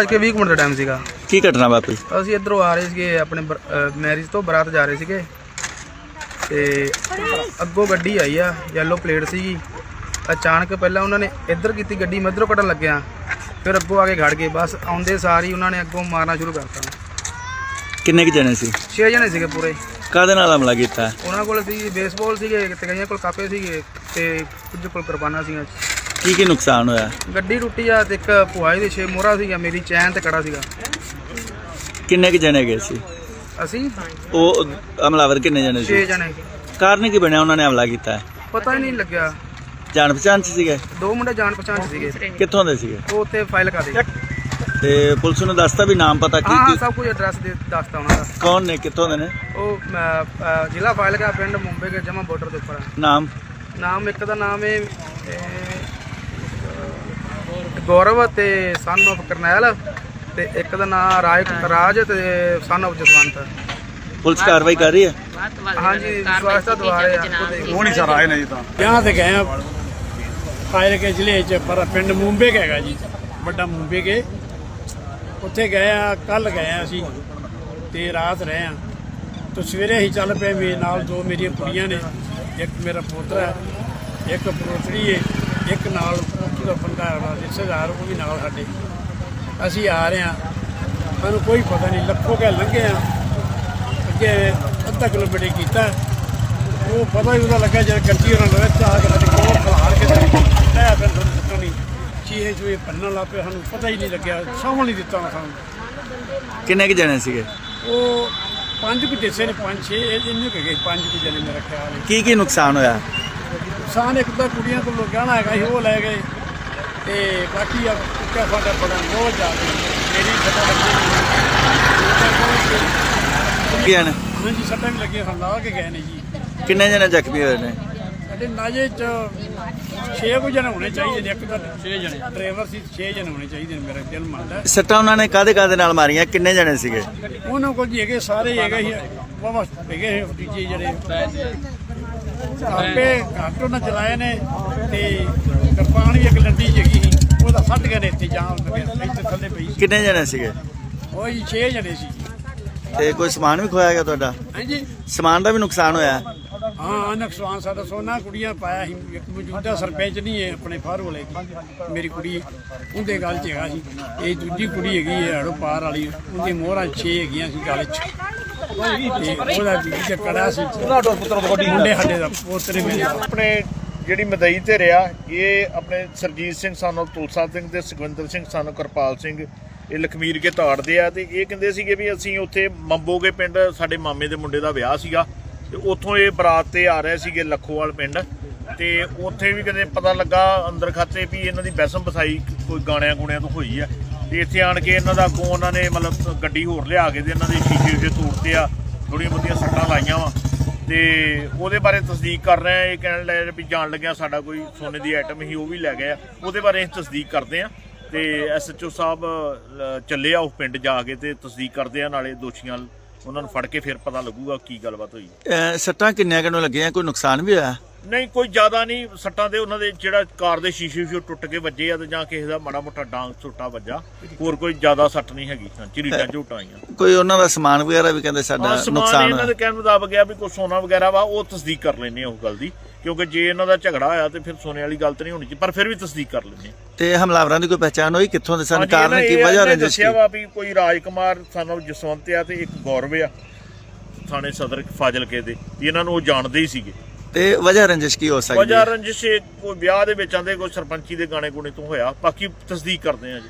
ਅੱਜ ਕੇ 20 ਕੁ ਮਿੰਟ ਦਾ ਟਾਈਮ ਸੀਗਾ। ਕੀ ਘਟਨਾ ਵਾਪਰੀ? ਅਸੀਂ ਇਧਰੋਂ ਆ ਰਹੇ ਸੀਗੇ ਆਪਣੇ ਮੈਰਿਜ ਤੋਂ ਬਰਾਤ ਜਾ ਰਹੇ ਸੀਗੇ। ਤੇ ਅੱਗੋਂ ਗੱਡੀ ਆਈ ਆ ਯੈਲੋ ਪਲੇਟ ਸੀਗੀ। ਅਚਾਨਕ ਪਹਿਲਾਂ ਉਹਨਾਂ ਨੇ ਇੱਧਰ ਕੀਤੀ ਗੱਡੀ ਮੈਂ ਇੱਧਰੋਂ ਕੱਢਣ ਲੱਗਿਆ। ਫਿਰ ਅੱਗੋਂ ਆ ਕੇ ਖੜ ਗਏ ਬਸ ਆਉਂਦੇ ਸਾਰ ਹੀ ਉਹਨਾਂ ਨੇ ਅੱਗੋਂ ਮਾਰਨਾ ਸ਼ੁਰੂ ਕਰਤਾ। ਕਿੰਨੇ ਕੁ ਜਣੇ ਸੀ? ਛੇ ਜਣੇ ਸੀਗੇ ਪੂਰੇ। ਕਾਦੇ ਨਾਲ ਹਮਲਾ ਕੀਤਾ? ਉਹਨਾਂ ਕੋਲ ਸੀ ਬੇਸਬਾਲ ਸੀਗੇ ਤੇ ਕਈਆਂ ਕੋਲ ਕਾਪੇ ਸੀਗੇ ਤੇ ਕੁਝ ਕੋਲ ਕੁਰਬਾਨਾ ਸੀਗੀਆਂ। ਕੀ ਕੀ ਨੁਕਸਾਨ ਹੋਇਆ? ਗੱਡੀ ਟੁੱਟੀ ਆ ਤੇ ਇੱਕ ਭੁਆਈ ਦੇ ਛੇ ਮੋਹਰਾ ਸੀਗਾ ਮੇਰੀ ਚੈਨ ਤੇ ਕੜਾ ਸੀਗਾ। ਕਿੰਨੇ ਕੁ ਜਣੇ ਗਏ ਸੀ? ਅਸੀਂ? ਉਹ ਹਮਲਾਵਰ ਕਿੰਨੇ ਜਣੇ ਛੇ ਸੀ ਜਣੇ। ਕਾਰਨ ਕੀ ਬਣਿਆ ਉਹਨਾਂ ਨੇ ਹਮਲਾ ਕੀਤਾ? ਪਤਾ ਹੀ ਨਹੀਂ ਲੱਗਿਆ। ਜਾਣ ਪਛਾਣ ਚ ਸੀਗੇ? ਦੋ ਮੁੰਡੇ ਜਾਣ ਪਛਾਣ 'ਚ ਸੀਗੇ। ਕਿੱਥੋਂ ਦੇ ਸੀਗੇ? ਉਹ ਉੱਥੇ ਫਾਈਲ ਕਰ ਦੇ ਤੇ ਪੁਲਿਸ ਨੂੰ ਦੱਸਤਾ ਵੀ ਨਾਮ ਪਤਾ ਕੀ ਹਾਂ ਕੀ? ਸਭ ਕੁਝ ਐਡਰੈਸ ਦੇ ਦੱਸਤਾ ਉਹਨਾਂ ਦਾ। ਕੌਣ ਨੇ? ਕਿੱਥੋਂ ਦੇ ਨੇ? ਉਹ ਅਹ, ਅਹ, ਜ਼ਿਲ੍ਹਾ ਫਾਈਲ ਪਿੰਡ ਮੁੰਬਈ ਕੇ ਜਮਾ ਬਾਰਡਰ ਦੇ ਉੱਪਰ ਹੈ। ਨਾਮ? ਨਾਮ ਇੱਕ ਦਾ ਨਾਮ ਹੈ ਗੌਰਵ ਅਤੇ ਸਨ ਆਫ ਕਰਨੈਲ ਤੇ ਇੱਕ ਦਾ ਨਾਮ ਰਾਜ ਰਾਜ ਤੇ ਸਨ ਆਫ ਜਸਵੰਤ। ਪੁਲਿਸ ਕਾਰਵਾਈ ਕਰ ਰਹੀ ਹੈ? ਹਾਂਜੀ ਸਵਾਸਤਾ ਦੁਆਰੇ ਉਹ ਨਹੀਂ ਸਰ ਆਏ ਨੇ ਜੀ ਤਾਂ। ਵਿਆਹ ਤੇ ਗਏ ਆ। ਫਾਇਰ ਕੇ ਜ਼ਿਲ੍ਹੇ ਚ ਪਰ ਪਿੰਡ ਮੁੰਬੇ ਕੇ ਹੈਗਾ ਜੀ। ਵੱਡਾ ਮੁੰਬੇ ਕੇ। ਉੱਥੇ ਗਏ ਆ ਕੱਲ ਗਏ ਆ ਅਸੀਂ। ਤੇ ਰਾਤ ਰਹੇ ਆ। ਤੇ ਸਵੇਰੇ ਹੀ ਚੱਲ ਪਏ ਮੇਰੇ ਨਾਲ ਦੋ ਮੇਰੀਆਂ ਕੁੜੀਆਂ ਨੇ। ਇੱਕ ਮੇਰਾ ਪੋਤਰਾ ਹੈ ਇੱਕ ਪੋਤਰੀ ਹੈ ਇੱਕ ਨਾਲ ਬੰਦਾ ਹੈ ਰਿਸ਼ਤੇਦਾਰ ਉਹ ਵੀ ਨਾਲ ਸਾਡੇ। ਅਸੀਂ ਆ ਰਹੇ ਆ ਸਾਨੂੰ ਕੋਈ ਪਤਾ ਨਹੀਂ ਲੱਖੋ ਕੇ ਲੰਘੇ ਆ ਅੱਗੇ ਅੱਧਾ ਕਿਲੋਮੀਟਰ ਕੀਤਾ। ਉਹ ਪਤਾ ਹੀ ਉਹਦਾ ਲੱਗਾ ਜਦ ਗੱਡੀ ਉਹਨਾਂ ਨੇ ਆ ਕੇ ਸਾਡੇ ਕੋਲ ਖਲਾਰ ਕੇ ਤੇ ਲੈ ਫਿਰ ਪਤਾ ਨਹੀਂ ਚੀਹੇ ਚੂਹੇ ਪੰਨਣ ਲੱਗ ਪਏ ਸਾਨੂੰ ਪਤਾ ਹੀ ਨਹੀਂ ਲੱਗਿਆ। ਸਾਹਮਣੇ ਨਹੀਂ ਦਿੱਤਾ ਸਾਨੂੰ। ਕਿੰਨੇ ਕੁ ਜਣੇ ਸੀਗੇ? ਉਹ ਪੰਜ ਕੁ ਦਿਸੇ ਨੇ ਪੰਜ ਛੇ ਇਹ ਇੰਨੇ ਕੁ ਗਏ ਪੰਜ ਕੁ ਜਣੇ ਮੇਰਾ ਖਿਆਲ ਹੈ ਕੀ ਕੀ ਨੁਕਸਾਨ ਹੋਇਆ? ਨੁਕਸਾਨ ਇੱਕ ਤਾਂ ਕੁੜੀਆਂ ਕੋਲੋਂ ਗਹਿਣਾ ਹੈਗਾ ਸੀ ਉਹ ਲੈ ਗਏ। ਤੇ ਬਾਕੀ ਆ ਕੁੱਕਾ ਸਾਡਾ ਬੜਾ ਬਹੁਤ ਜ਼ਿਆਦਾ ਮੇਰੀ ਸੱਟਾਂ ਲੱਗੀ ਕੀ ਹਨ ਹਾਂਜੀ ਸੱਟਾਂ ਵੀ ਲੱਗੀਆਂ ਹਨ ਲਾ ਕੇ ਗਏ ਨੇ ਜੀ। ਕਿੰਨੇ ਜਣੇ ਜ਼ਖਮੀ ਹੋਏ ਨੇ? ਸਾਡੇ ਨਾਜੇ ਚ 6 ਕੁ ਜਣੇ ਹੋਣੇ ਚਾਹੀਦੇ ਨੇ ਇੱਕ ਤਾਂ 6 ਜਣੇ। ਡਰਾਈਵਰ ਸੀ 6 ਜਣੇ ਹੋਣੇ ਚਾਹੀਦੇ ਨੇ ਮੇਰਾ ਦਿਲ ਮੰਨਦਾ। ਸੱਟਾਂ ਉਹਨਾਂ ਨੇ ਕਾਦੇ ਕਾਦੇ ਨਾਲ ਮਾਰੀਆਂ? ਕਿੰਨੇ ਜਣੇ ਸੀਗੇ? ਉਹਨਾਂ ਕੋਲ ਜੀ ਹੈਗੇ ਸਾਰੇ ਹੀ ਹੈਗੇ ਸੀ ਵਾਵਾ ਹੈਗੇ ਦੂਜੇ ਜਿਹੜੇ। ਆਪੇ ਘੱਟ ਉਹਨਾਂ ਚਲਾਏ ਨੇ। ਤੇ ਕਿਰਪਾਨ ਵੀ ਇੱਕ ਲੰਡੀ ਜਗੀ ਸੀ ਉਹਦਾ ਫੱਟ ਗਏ ਨੇ ਇੱਥੇ ਜਾਮ ਲੱਗਿਆ ਇੱਥੇ ਥੱਲੇ ਪਈ ਸੀ। ਕਿੰਨੇ ਜਣੇ ਸੀਗੇ? ਉਹ ਜੀ 6 ਜਣੇ ਸੀ ਤੇ ਕੋਈ ਸਮਾਨ ਵੀ ਖੋਇਆ ਗਿਆ ਤੁਹਾਡਾ? ਹਾਂਜੀ। ਸਮਾਨ ਦਾ ਵੀ ਨੁਕਸਾਨ ਹੋਇਆ? ਹਾਂ ਨਕਸਵਾਨ ਸਾਡਾ ਸੋਨਾ ਕੁੜੀਆਂ ਪਾਇਆ ਸੀ ਇੱਕ ਮੌਜੂਦਾ ਸਰਪੰਚ ਨਹੀਂ ਹੈ ਆਪਣੇ ਫਾਰ ਵਾਲੇ ਦੀ ਮੇਰੀ ਕੁੜੀ ਉਹਦੇ ਗੱਲ 'ਚ ਹੈਗਾ ਸੀ। ਇਹ ਦੂਜੀ ਕੁੜੀ ਹੈਗੀ ਹੈ ਹੜੋ ਪਾਰ ਵਾਲੀ ਉਹਦੀ ਮੋਹਰਾਂ 6 ਹੈਗੀਆਂ ਸੀ ਗੱਲ 'ਚ। ਉਹਦਾ ਜਿਹੜਾ ਕੜਾ ਸੀ। ਮੁੰਡੇ ਸਾਡੇ ਦਾ ਪੋਤਰੇ ਮੇਰੇ। ਆਪਣੇ ਜਿਹੜੀ ਮਦਈ ਤੇ ਰਿਹਾ, ਇਹ ਆਪਣੇ ਸਰਜੀਤ ਸਿੰਘ ਸਾਨੂੰ, ਤੁਲਸਾ ਸਿੰਘ ਤੇ ਸੁਖਵਿੰਦਰ ਸਿੰਘ ਸਾਨੂੰ, ਕਿਰਪਾਲ ਸਿੰਘ, ਇਹ ਲਖਮੀਰ ਕੇ ਤਾੜਦੇ ਆ ਤੇ ਇਹ ਕਹਿੰਦੇ ਸੀਗੇ ਵੀ ਅਸੀਂ ਉੱਥੇ ਮੰਬੋਗੇ ਪਿੰਡ, ਸਾਡੇ ਮਾਮੇ ਦੇ ਮੁੰਡੇ ਦਾ ਵਿਆਹ ਸੀਗਾ ਤੇ ਉੱਥੋਂ ਇਹ ਬਰਾਤ ਤੇ ਆ ਰਹੇ ਸੀਗੇ ਲੱਖੋਵਾਲ ਪਿੰਡ ਤੇ ਉੱਥੇ ਵੀ ਕਦੇ ਪਤਾ ਲੱਗਾ ਅੰਦਰ ਖਾਤੇ ਵੀ ਇਹਨਾਂ ਦੀ ਬੈਸਮ ਬਸਾਈ ਕੋਈ ਗਾਣਿਆਂ ਗੁਣਿਆਂ ਤੋਂ ਹੋਈ ਆ ਤੇ ਇੱਥੇ ਆਣ ਕੇ ਇਹਨਾਂ ਦਾ ਅੱਗੋਂ ਉਹਨਾਂ ਨੇ ਮਤਲਬ ਗੱਡੀ ਹੋਰ ਲਿਆ ਕੇ ਤੇ ਇਹਨਾਂ ਦੇ ਸ਼ੀਸ਼ੇ ਉੱਤੇ ਤੋੜਤੇ ਆ ਥੋੜੀਆਂ ਬਹੁਤੀਆਂ ਸੱਟਾਂ ਲਾਈਆਂ ਵਾ। ਤੇ ਉਹਦੇ ਬਾਰੇ ਤਸਦੀਕ ਕਰ ਰਹੇ ਆ, ਇਹ ਕਹਿਣ ਲੱਗੇ ਵੀ ਜਾਣ ਲੱਗਿਆ ਸਾਡਾ ਕੋਈ ਸੋਨੇ ਦੀ ਆਈਟਮ ਹੀ ਉਹ ਵੀ ਲੈ ਗਏ ਆ। ਉਹਦੇ ਬਾਰੇ ਅਸੀਂ ਤਸਦੀਕ ਕਰਦੇ ਆ ਤੇ ਐਸਐਚਓ ਸਾਹਿਬ ਚੱਲੇ ਆ ਉਹ ਪਿੰਡ ਜਾ ਕੇ ਤੇ ਤਸਦੀਕ ਕਰਦੇ ਆ, ਨਾਲੇ ਦੋਸ਼ੀਆਂ ਉਹਨਾਂ ਨੂੰ ਫੜ ਕੇ ਫਿਰ ਪਤਾ ਲੱਗੂਗਾ ਕੀ ਗੱਲਬਾਤ ਹੋਈ। ਅਹ ਸੱਟਾਂ ਕਿੰਨਿਆਂ ਕਿਨੂੰ ਲੱਗੀਆਂ? ਕੋਈ ਨੁਕਸਾਨ ਵੀ ਹੋਇਆ? ਨਹੀਂ ਕੋਈ ਜ਼ਿਆਦਾ ਨਹੀਂ ਸੱਟਾਂ ਦੇ ਉਹਨਾਂ ਦੇ ਜਿਹੜਾ ਕਾਰ ਦੇ ਸ਼ੀਸ਼ੇ ਸ਼ੀਸ਼ੇ ਟੁੱਟ ਕੇ ਵੱਜੇ ਆ ਤੇ ਜਾਂ ਕਿਸੇ ਦਾ ਮਾੜਾ ਮੋਟਾ ਡਾਂਗ ਝੋਟਾ ਵੱਜਾ ਹੋਰ ਕੋਈ ਜ਼ਿਆਦਾ ਸੱਟ ਨਹੀਂ ਹੈਗੀ। ਹਾਂ ਚਿਰੀਟਾਂ ਝੋਟਾਂ ਆਈਆਂ। ਕੋਈ ਉਹਨਾਂ ਦਾ ਸਮਾਨ ਵਗੈਰਾ ਵੀ ਕਹਿੰਦੇ ਸਾਡਾ ਨੁਕਸਾਨ ਇਹਨਾਂ ਦੇ ਕਹਿਣ ਮੁਤਾਬਕ ਆ ਵੀ ਕੋਈ ਸੋਨਾ ਵਗੈਰਾ ਵਾ ਉਹ ਤਸਦੀਕ ਕਰ ਲੈਣੇ ਆ ਉਹ ਗੱਲ ਦੀ ਕਿਉਂਕਿ ਜੇ ਇਹਨਾਂ ਦਾ ਝਗੜਾ ਹੋਇਆ ਤੇ ਫਿਰ ਸੋਨੇ ਵਾਲੀ ਗੱਲ ਤਾਂ ਨਹੀਂ ਹੋਣੀ ਚਾਹੀਦੀ ਪਰ ਫਿਰ ਵੀ ਤਸਦੀਕ ਕਰ ਲੈਣੇ ਤੇ ਹਮਲਾਵਰਾਂ ਦੀ ਕੋਈ ਪਛਾਣ ਹੋਈ? ਕਿੱਥੋਂ ਦੇ ਸਨ? ਕਾਰਨ ਕੀ ਵਜ੍ਹਾ ਰੰਜਿਸ਼ ਦੱਸਿਆ ਵਾ ਵੀ ਕੋਈ ਰਾਜਕੁਮਾਰ ਸਾਨੂੰ ਜਸਵੰਤ ਆ ਤੇ ਇੱਕ ਗੌਰਵ ਆ ਥਾਣੇ ਸਦਰ ਫਾਜ਼ਿਲਕੇ ਦੇ ਇਹਨਾਂ ਨੂੰ ਉਹ ਜਾਣਦੇ ਹੀ ਸੀਗੇ। ਤੇ ਵਜ੍ਹਾ ਰੰਜਿਸ਼ ਕੀ ਹੋ ਸਕਦੀ ਵਜ੍ਹਾ ਰੰਜਿਸ਼ ਕੋਈ ਵਿਆਹ ਦੇ ਵਿੱਚ ਆਂਦੇ ਕੋਈ ਸਰਪੰਚੀ ਦੇ ਗਾਣੇ ਗੁਣੇ ਤੋਂ ਹੋਇਆ, ਬਾਕੀ ਤਸਦੀਕ ਕਰਦੇ ਆ ਜੀ।